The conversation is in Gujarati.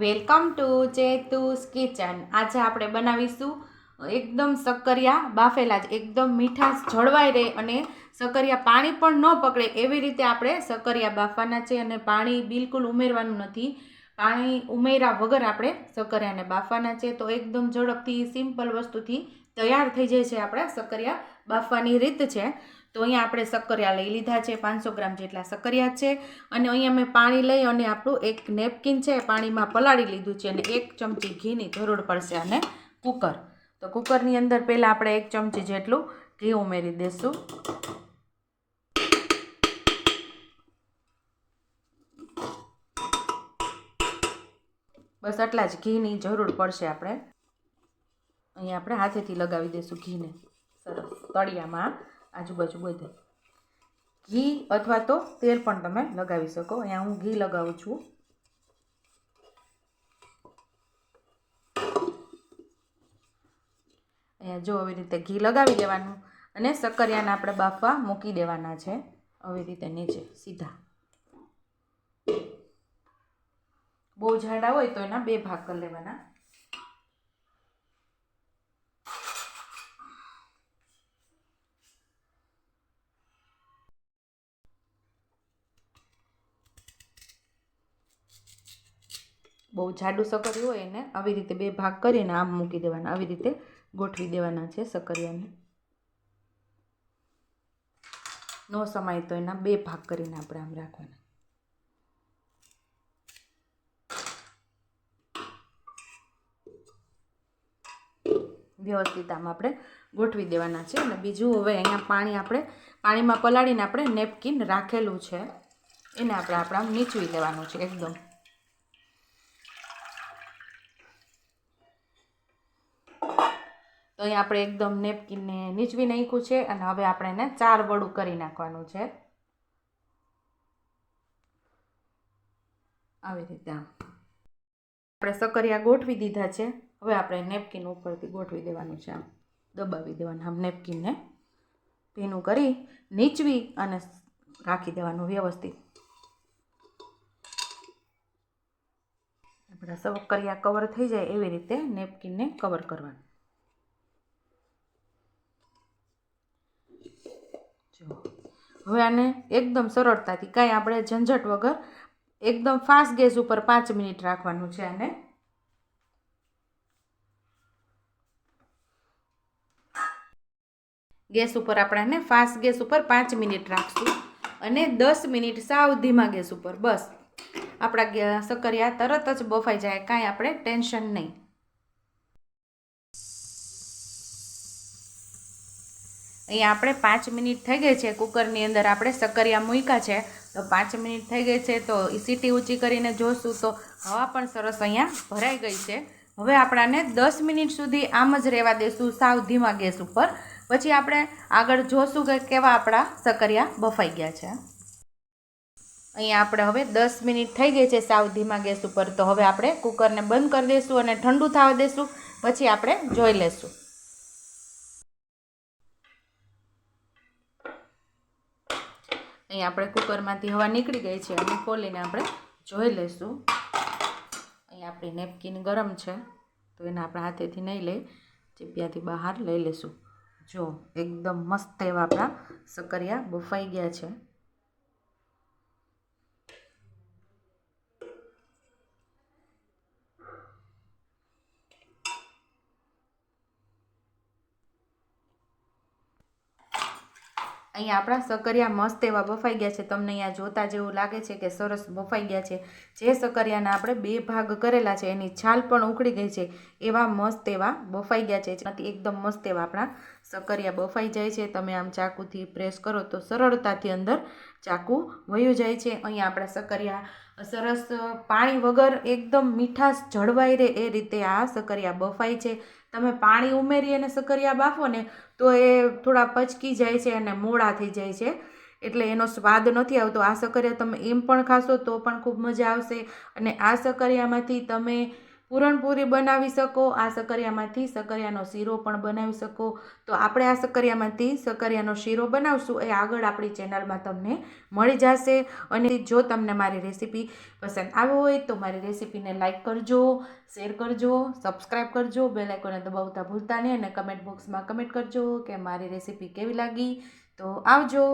Welcome to ચેતુસ kitchen. આજે આપણે બનાવીશું એકદમ સક્કરિયા બાફેલા જ, એકદમ મીઠાશ જળવાઈ રહે અને સક્કરિયા પાણી પણ ન પકડે એવી રીતે આપણે સક્કરિયા બાફવાના છે અને પાણી બિલકુલ ઉમેરવાનું નથી. પાણી ઉમેર્યા વગર આપણે સક્કરિયાને બાફવાના છે. તો એકદમ ઝડપથી, સિમ્પલ વસ્તુથી તૈયાર થઈ જાય છે આપણા સક્કરિયા બાફવાની રીત છે. તો અહીંયા આપણે સક્કરિયા લઈ લીધા છે, પાંચસો ગ્રામ જેટલા સક્કરિયા છે. અને અહીંયા મેં પાણી લઈ અને આપણું એક નેપકિન છે પાણીમાં પલાળી લીધું છે અને એક ચમચી ઘીની જરૂર પડશે અને કુકર. તો કુકરની અંદર પહેલાં આપણે એક ચમચી જેટલું ઘી ઉમેરી દઈશું બસ આટલા જ ઘીની જરૂર પડશે આપણે. અહીંયા આપણે હાથેથી લગાવી દઈશું ઘીને. સરસ. તળિયામાં આજુબાજુ બધે. ઘી અથવા તો તેલ પણ તમે લગાવી શકો. અહીંયા હું ઘી લગાવું છું. અહીંયા જો આવી રીતે ઘી લગાવી દેવાનું અને સક્કરિયાને આપણે બાફવા મૂકી દેવાના છે. આવી રીતે નીચે, સીધા. બહુ જાડા હોય તો એના બે ભાગ કરી લેવાના. બહુ જાડું સકરી હોય એને આવી રીતે બે ભાગ કરીને આમ મૂકી દેવાના, આવી રીતે ગોઠવી દેવાના છે સકરિયાને. નો સમાય તો એના બે ભાગ કરીને આપણે આમ રાખવાના. વ્યવસ્થિત આમ આપણે ગોઠવી દેવાના છે અને બીજું હવે અહીંયા પાણી આપણે, પાણીમાં પલાળીને આપણે નેપકિન રાખેલું છે. એને આપણે આપણે આમ નીચવી લેવાનું છે એકદમ. તો અહીં આપણે એકદમ નેપકિનને નીચવી નાખ્યું છે અને હવે આપણે એને ચાર વડું કરી નાખવાનું છે. આવી રીતે આપણે સકરિયા ગોઠવી દીધા છે. હવે આપણે નેપકિન ઉપરથી ગોઠવી દેવાનું છે આમ. દબાવી દેવાનું આમ નેપકિનને. ભીનું કરી નીચવી અને રાખી દેવાનું વ્યવસ્થિત. આપણા સકરિયા કવર થઈ જાય એવી રીતે નેપકિનને કવર કરવાનું. જો. હવે આને એકદમ સરળતાથી, કાંઈ આપણે ઝંઝટ વગર એકદમ ફાસ્ટ ગેસ ઉપર પાંચ મિનિટ રાખવાનું છે આને. ગેસ ઉપર આપણે એને ફાસ્ટ ગેસ ઉપર પાંચ મિનિટ રાખશું અને દસ મિનિટ સાવ ધીમા ગેસ ઉપર. બસ. આપણા સક્કરિયા તરત જ બફાઈ જાય, કાંઈ આપણે ટેન્શન નહીં. અહીંયા આપણે પાંચ મિનિટ થઈ ગઈ છે કુકરની અંદર. આપણે સકરિયા મૂક્યા છે. તો પાંચ મિનિટ થઈ ગઈ છે તો સીટી ઊંચી કરીને જોશું તો હવા પણ સરસ અહીંયા ભરાઈ ગઈ છે. હવે આપણાને દસ મિનિટ સુધી આમ જ રહેવા દેશું, સાવ ધીમા ગેસ ઉપર. પછી આપણે આગળ જોશું કે કેવા આપણા સકરિયા બફાઈ ગયા છે. અહીંયા આપણે હવે દસ મિનિટ થઈ ગઈ છે સાવ ધીમા ગેસ ઉપર. તો હવે આપણે કુકરને બંધ કરી દઈશું અને ઠંડુ થવા દઈશું પછી આપણે જોઈ લઈશું અહીં આપણે કુકરમાંથી હવા નીકળી ગઈ છે અને ખોલીને આપણે જોઈ લઈશું. અહીં આપણી નેપકિન ગરમ છે, તો એને આપણે હાથેથી નહીં લઈ, ચીપિયાથી બહાર લઈ લઈશું. જો, એકદમ મસ્ત એવા આપણા સકરિયા બફાઈ ગયા છે. અહીંયા આપણા સકરિયા મસ્ત એવા બફાઈ ગયા છે. તમને અહીંયા જોતા જેવું લાગે છે કે સરસ બફાઈ ગયા છે. જે સકરિયાના આપણે બે ભાગ કરેલા છે, એની છાલ પણ ઉકળી ગઈ છે. એવા મસ્ત એવા બફાઈ ગયા છે. એનાથી એકદમ મસ્ત એવા આપણા સકરિયા બફાઈ જાય છે. તમે આમ ચાકુથી પ્રેસ કરો તો સરળતાથી અંદર ચાકુ વયું જાય છે. અહીંયા આપણા સકરિયા સરસ પાણી વગર એકદમ મીઠાશ જળવાઈ રહે એ રીતે આ સકરિયા બફાય છે. તમે પાણી ઉમેરી અને સકરિયા બાફો ને તો એ થોડા પચકી જાય છે અને મોડા થઈ જાય છે. એટલે એનો સ્વાદ નથી આવતો. આ સકરિયા તમે એમ પણ ખાશો તો પણ ખૂબ મજા આવશે. અને આ સકરિયામાંથી તમે પૂરણપૂરી બનાવી શકો, આ સકરિયામાંથી સકરિયાનો શીરો પણ બનાવી શકો. તો આપણે આ સકરિયામાંથી સકરિયાનો શીરો બનાવશું, એ આગળ આપણી ચેનલમાં તમને મળી જશે. અને જો તમને મારી રેસીપી પસંદ આવી હોય, તો મારી રેસીપીને લાઇક કરજો, શેર કરજો, સબસ્ક્રાઈબ કરજો બેલાઇકોને દબાવતા ભૂલતા નહીં અને કમેન્ટ બોક્સમાં કમેન્ટ કરજો કે મારી રેસીપી કેવી લાગી. તો આવજો.